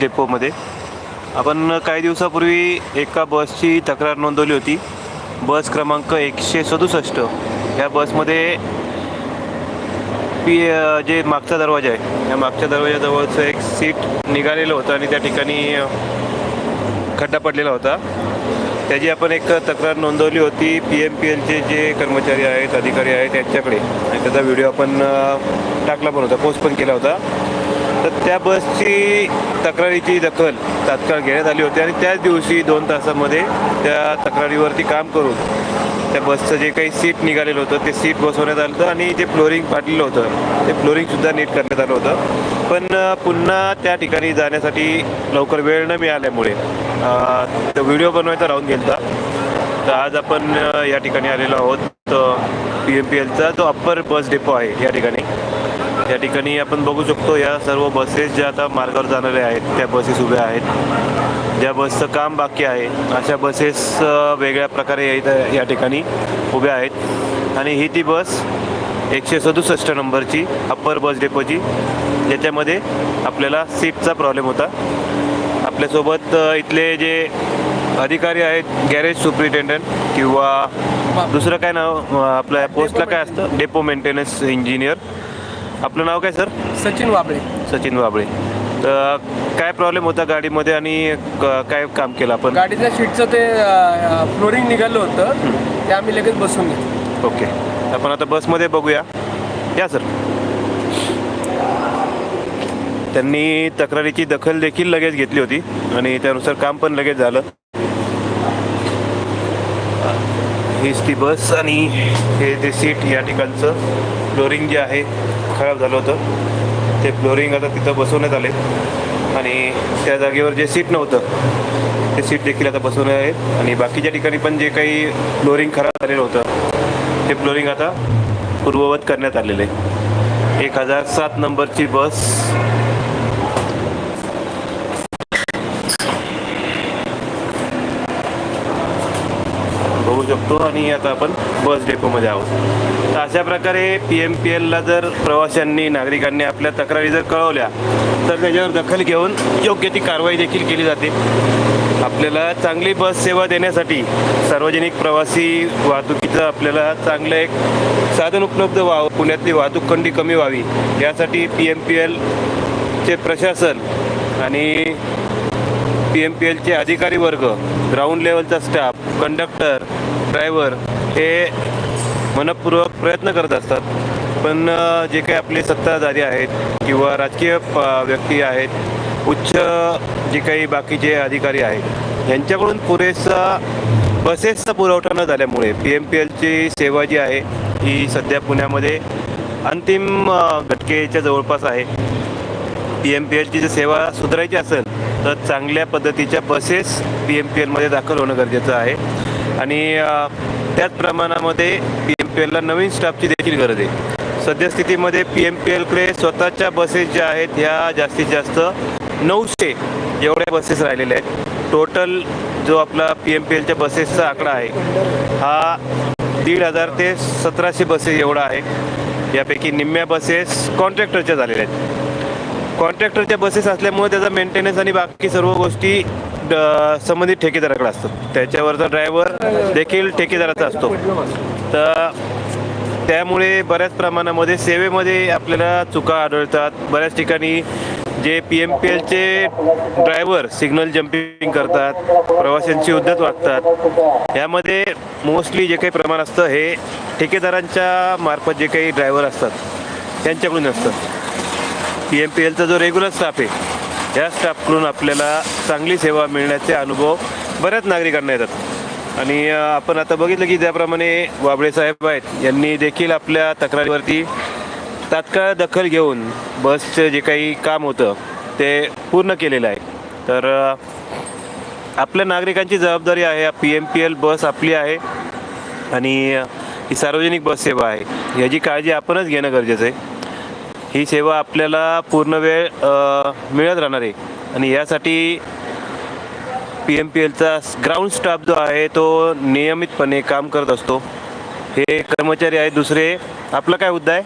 डेपोमध्ये आपण काही दिवसापूर्वी एका बसची तक्रार नोंदवली होती. बस क्रमांक एकशे सदुसष्ट. या बसमध्ये पी जे मागचा दरवाजा आहे या मागच्या दरवाजाजवळचं एक सीट निघालेलं होतं आणि त्या ठिकाणी खड्डा पडलेला होता. त्याची आपण एक तक्रार नोंदवली होती. पी एम पी एलचे जे कर्मचारी आहेत अधिकारी आहेत त्यांच्याकडे. आणि त्याचा व्हिडिओ आपण टाकला पण होता पोस्ट पण केला होता. तर त्या बसची तक्रारीची दखल तात्काळ घेण्यात आली होती आणि त्याच दिवशी दोन तासामध्ये त्या तक्रारीवरती काम करून त्या बसचं जे काही सीट निघालेलं होतं ते सीट बसवण्यात आलं होतं आणि जे फ्लोरिंग फाटलेलं होतं ते फ्लोरिंगसुद्धा नीट करण्यात आलं होतं. पण पुन्हा त्या ठिकाणी जाण्यासाठी लवकर वेळ न मिळाल्यामुळे तो व्हिडिओ बनवायचा राहून गेला तर आज आपण या ठिकाणी आलेलो आहोत. पी एम पी एलचा जो अप्पर बस डेपो आहे या ठिकाणी. या ठिकाणी आपण बघू शकतो या सर्व बसेस ज्या आता मार्गावर जाणाऱ्या आहेत त्या बसेस उभ्या आहेत. ज्या बसचं काम बाकी आहे अशा बसेस वेगळ्या प्रकारे या ठिकाणी उभ्या आहेत. आणि ही ती बस एकशे सदुसष्ट नंबरची अप्पर बस डेपोची ज्याच्यामध्ये आपल्याला सीटचा प्रॉब्लेम होता. आपल्यासोबत इथले जे अधिकारी आहेत गॅरेज सुप्रिटेंडंट किंवा दुसरं काय नाव आपल्या पोस्टला काय असतं? डेपो मेंटेनन्स इंजिनियर आपलं नाव काय सर? सचिन वाबळे. सचिन बाबळे तर काय प्रॉब्लेम होता गाडीमध्ये आणि क- काय काम केलं आपण? गाडीच्या सीटचं ते फ्लोरिंग निघालं होतं. ते आम्ही लगेच बसून घेतलं. ओके. आपण आता बसमध्ये बघूया. या सर. त्यांनी तक्रारीची दखल देखील लगेच घेतली होती आणि त्यानुसार काम पण लगेच झालं. हीच ती बस आणि हे ते सीट या ठिकाणचं फ्लोरिंग जे आहे खराब झालं होतं. ते फ्लोरिंग आता तिथं बसवण्यात आले. आणि त्या जागेवर जे सीट नव्हतं ते सीट देखील आता बसवले आहेत. आणि बाकीच्या ठिकाणी पण जे काही फ्लोरिंग खराब झालेलं होतं ते फ्लोरिंग आता पूर्ववत करण्यात आलेलं आहे. एक हजार सात नंबरची बस बघू शकतो आणि आता आपण बस डेपोमध्ये आहोत. तर अशा प्रकारे पी एम पी एलला जर प्रवाशांनी नागरिकांनी आपल्या तक्रारी जर कळवल्या तर त्याच्यावर दखल घेऊन योग्य ती कारवाई देखील केली जाते. आपल्याला चांगली बस सेवा देण्यासाठी सार्वजनिक प्रवासी वाहतुकीचं आपल्याला चांगलं एक साधन उपलब्ध व्हावं. पुण्यातली वाहतूक खंडी कमी व्हावी यासाठी पी एम पी एलचे प्रशासन आणि पी एम पी एलचे अधिकारी वर्ग ग्राउंड लेवलचा स्टाफ कंडक्टर ड्रायव्हर हे मनपूर्वक प्रयत्न करत असतात. पण जे काही आपले सत्ताधारी आहेत किंवा राजकीय प- व्यक्ती आहेत उच्च जे काही बाकीचे अधिकारी आहेत यांच्याकडून पुरेसा बसेसचा पुरवठा न झाल्यामुळे पी एम पी एलची सेवा जी आहे ही सध्या पुण्यामध्ये अंतिम घटकेच्या जवळपास आहे. पी एम पी एलची जर सेवा सुधारायची असेल तर चांगल्या पद्धतीच्या बसेस पी एम पी एलमध्ये दाखल होणं गरजेचं आहे. आणि त्याच प्रमाणामध्ये पी एम पी एलला नवीन स्टाफची देखील गरज आहे. सद्यस्थितीमध्ये पी एम पी एलकडे स्वतःच्या बसेस ज्या आहेत ह्या जास्तीत जास्त नऊशे एवढ्या बसेस राहिलेल्या आहेत. टोटल जो आपला पी एम पी एलच्या बसेसचा आकडा आहे हा दीड हजार ते सतराशे बसेस एवढा आहे. यापैकी निम्म्या बसेस कॉन्ट्रॅक्टरच्या झालेल्या आहेत. कॉन्ट्रॅक्टरच्या बसेस असल्यामुळे त्याचा मेंटेनन्स आणि बाकी सर्व गोष्टी संबंधित ठेकेदाराकडे असतो. त्याच्यावरचा ड्रायव्हर देखील ठेकेदाराचा असतो. तर त्यामुळे बऱ्याच प्रमाणामध्ये सेवेमध्ये आपल्याला चुका आढळतात. बऱ्याच ठिकाणी जे पी एम पी एलचे ड्रायव्हर सिग्नल जम्पिंग करतात प्रवाशांची उद्धत वागतात यामध्ये मोस्टली जे काही प्रमाण असतं हे ठेकेदारांच्या मार्फत जे काही ड्रायव्हर असतात त्यांच्याकडून असतं. पी एम पी एलचा जो रेग्युलर स्टाफ आहे या स्टाफकडून आपल्याला चांगली सेवा मिळण्याचे अनुभव बऱ्याच नागरिकांना येतात. आणि आपण आता बघितलं की ज्याप्रमाणे वाबळे साहेब आहेत यांनी देखील आपल्या तक्रारीवरती तात्काळ दखल घेऊन बसचं जे काही काम होतं ते पूर्ण केलेलं आहे. तर आपल्या नागरिकांची जबाबदारी आहे P M P L bus आपली आहे आणि ही सार्वजनिक बस सेवा आहे. याची काळजी आपणच घेणं गरजेचं आहे. ही सेवा आपल्याला पूर्ण वेळ मिळत राहणार आहे. आणि यासाठी पी एम पी एलचा ग्राउंड स्टाफ जो आहे तो नियमितपणे काम करत असतो. हे कर्मचारी आहे दुसरे. आपला काय मुद्दा आहे?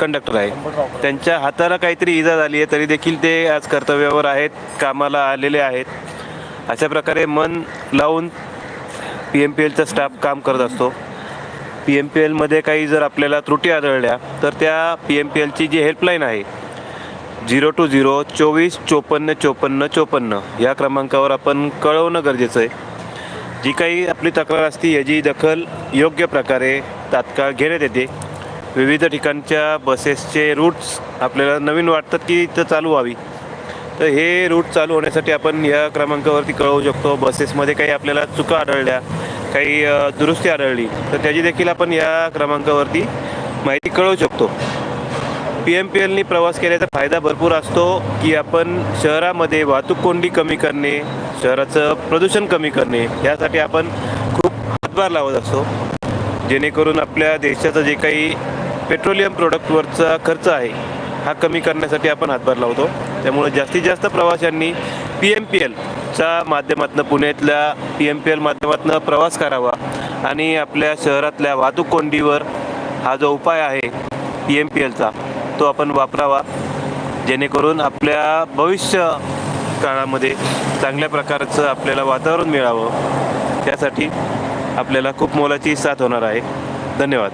कंडक्टर आहे. त्यांच्या हाताला काहीतरी इजा झाली आहे तरी देखील ते आज कर्तव्यावर आहेत कामाला आलेले आहेत. अशा प्रकारे मन लावून पी एम पी एलचा स्टाफ काम करत असतो. पी एम पी एलमध्ये काही जर आपल्याला त्रुटी आढळल्या तर त्या पी एम पी एलची जी हेल्पलाईन आहे झिरो टू झिरो चोवीस चोपन्न चोपन्न चोपन्न या क्रमांकावर आपण कळवणं गरजेचं आहे. जी काही आपली तक्रार असते याची दखल योग्य प्रकारे तात्काळ घेण्यात येते. विविध ठिकाणच्या बसेसचे रूट्स आपल्याला नवीन वाटतात की इथं चालू व्हावी. तर हे रूट चालू होण्यासाठी आपण या क्रमांकावरती कळवू शकतो. बसेसमध्ये काही आपल्याला चुका आढळल्या काही दुरुस्ती आढळली तर त्याची देखील आपण या क्रमांकावरती माहिती कळवू शकतो. पी एम पी एलनी प्रवास केल्याचा फायदा भरपूर असतो की आपण शहरामध्ये वाहतूक कोंडी कमी करणे शहराचं प्रदूषण कमी करणे यासाठी आपण खूप हातभार लावत असतो. जेणेकरून आपल्या देशाचं जे काही पेट्रोलियम प्रोडक्टवरचा खर्च आहे हा कमी करण्यासाठी आपण हातभार लावतो. त्यामुळे जास्तीत जास्त प्रवाशांनी पी एम पी एलच्या माध्यमातून पुण्यातल्या पी एम पी एल माध्यमातून प्रवास करावा आणि आपल्या शहरातल्या वाहतूक कोंडीवर हा जो उपाय आहे पी एम पी एलचा तो आपण वापरावा. जेणेकरून आपल्या भविष्य काळामध्ये चांगल्या प्रकारचं आपल्याला वातावरण मिळावं. त्यासाठी आपल्याला खूप मोलाची साथ होणार आहे. धन्यवाद.